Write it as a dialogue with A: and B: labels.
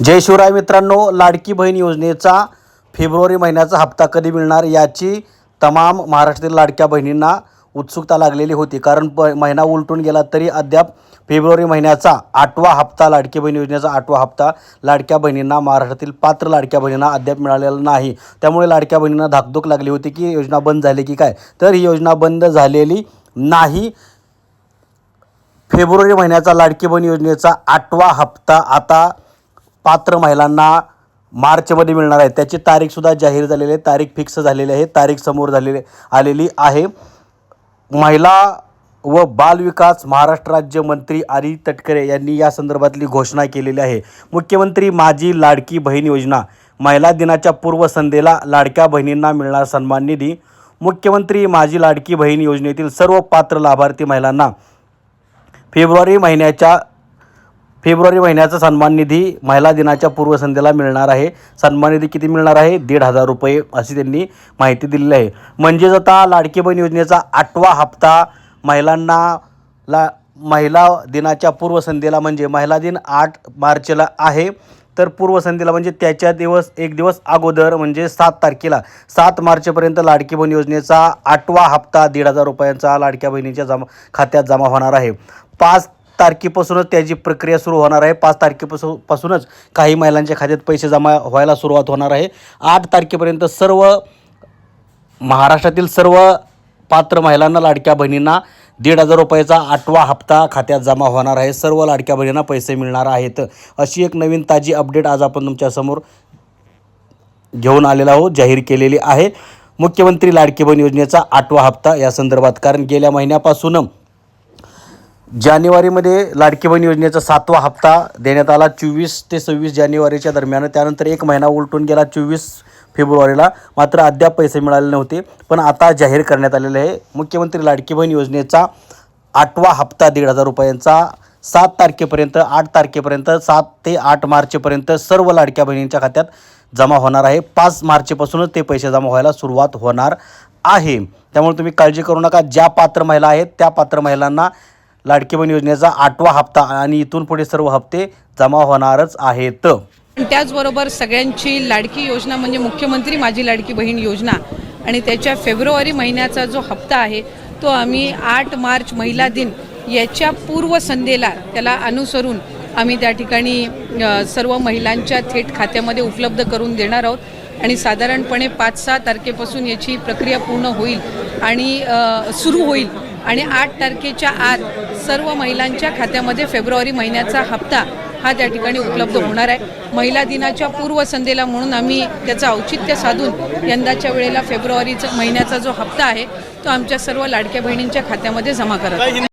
A: जय शिवराय मित्रांनो लाडकी बहीण योजनेचा फेब्रुवारी महिन्याचा हप्ता कधी मिळणार याची तमाम महाराष्ट्रातील लाडक्या बहिणींना उत्सुकता लागलेली होती. कारण प महिना उलटून गेला तरी अद्याप फेब्रुवारी महिन्याचा आठवा हप्ता लाडकी बहीण योजनेचा आठवा हप्ता लाडक्या बहिणींना महाराष्ट्रातील पात्र लाडक्या बहिणींना अद्याप मिळालेला नाही. त्यामुळे लाडक्या बहिणींना धाकधूक लागली होती की योजना बंद झाली की काय? तर ही योजना बंद झालेली नाही. फेब्रुवारी महिन्याचा लाडकी बहीण योजनेचा आठवा हप्ता आता पात्र महिलांना मार्चमध्ये मिळणार आहे. त्याची तारीखसुद्धा जाहीर झालेली आहे. तारीख फिक्स झालेली आहे. तारीख समोर झालेली आलेली आहे. महिला व बालविकास महाराष्ट्र राज्य मंत्री आरी तटकरे यांनी या संदर्भातली घोषणा केलेली आहे. मुख्यमंत्री माझी लाडकी बहीण योजना महिला दिनाच्या पूर्वसंध्येला लाडक्या बहिणींना मिळणार सन्मान निधी मुख्यमंत्री माझी लाडकी बहीण योजनेतील सर्व पात्र लाभार्थी महिलांना फेब्रुवारी महिन्याच्या फेब्रुवारी महिन्याचा सन्मान निधी महिला दिनाच्या पूर्वसंध्येला मिळणार आहे. सन्मान निधी किती मिळणार आहे? दीड हजार रुपये अशी त्यांनी माहिती दिलेली आहे. म्हणजेच आता लाडकी बहीण योजनेचा आठवा हप्ता महिलांना ला महिला दिनाच्या पूर्वसंध्येला म्हणजे महिला दिन आठ मार्चला आहे. तर पूर्वसंध्येला म्हणजे त्याच्या दिवस एक दिवस अगोदर म्हणजे सात तारखेला. सात मार्चपर्यंत लाडकी बहीण योजनेचा आठवा हप्ता दीड हजार रुपयांचा लाडक्या बहिणीच्या जमा खात्यात जमा होणार आहे. पाच तारखेपासूनच त्याची प्रक्रिया सुरू होणार आहे. पाच तारखेपासून पासूनच काही महिलांच्या खात्यात पैसे जमा व्हायला सुरुवात होणार आहे. आठ तारखेपर्यंत सर्व महाराष्ट्रातील सर्व पात्र महिलांना लाडक्या बहिणींना दीड हजार रुपयाचा आठवा हप्ता खात्यात जमा होणार आहे. सर्व लाडक्या बहिणींना पैसे मिळणार आहेत. अशी एक नवीन ताजी अपडेट आज आपण तुमच्यासमोर घेऊन आलेला आहोत जाहीर केलेली आहे. मुख्यमंत्री लाडकी बहीण योजनेचा आठवा हप्ता या संदर्भात कारण गेल्या महिन्यापासून जानेवारीमध्ये लाडकी बहीण योजनेचा सातवा हप्ता देण्यात आला. चोवीस ते सव्वीस जानेवारीच्या दरम्यान त्यानंतर एक महिना उलटून गेला चोवीस फेब्रुवारीला. मात्र अद्याप पैसे मिळाले नव्हते पण आता जाहीर करण्यात आलेले आहे. मुख्यमंत्री लाडकी बहीण योजनेचा आठवा हप्ता दीड हजार रुपयांचा. सात तारखेपर्यंत आठ तारखेपर्यंत सात ते आठ मार्चपर्यंत सर्व लाडक्या बहिणींच्या खात्यात जमा होणार आहे. पाच मार्चपासूनच ते पैसे जमा व्हायला सुरुवात होणार आहे. त्यामुळे तुम्ही काळजी करू नका. ज्या पात्र महिला आहेत त्या पात्र महिलांना लाडकी बहीण योजनेचा आठवा हप्ता आणि इथून पुढे सर्व हप्ते जमा होणारच आहेत.
B: त्याचबरोबर सगळ्यांची लाडकी योजना म्हणजे मुख्यमंत्री माझी लाडकी बहीण योजना आणि त्याच्या फेब्रुवारी महिन्याचा जो हप्ता आहे तो आम्ही आठ मार्च महिला दिन याच्या पूर्वसंध्येला त्याला अनुसरून आम्ही त्या ठिकाणी सर्व महिलांच्या थेट खात्यामध्ये उपलब्ध करून देणार आहोत. आणि साधारणपणे पाच सहा तारखेपासून याची प्रक्रिया पूर्ण होईल आणि सुरू होईल. आणि आठ तारखेच्या आत सर्व महिलांच्या खात्यामध्ये फेब्रुवारी महिन्याचा हप्ता हा त्या ठिकाणी उपलब्ध होणार आहे. महिला दिनाच्या पूर्वसंध्येला म्हणून आम्ही त्याचं औचित्य साधून यंदाच्या वेळेला फेब्रुवारीचा महिन्याचा जो हप्ता आहे तो आमच्या सर्व लाडक्या बहिणींच्या खात्यामध्ये जमा करत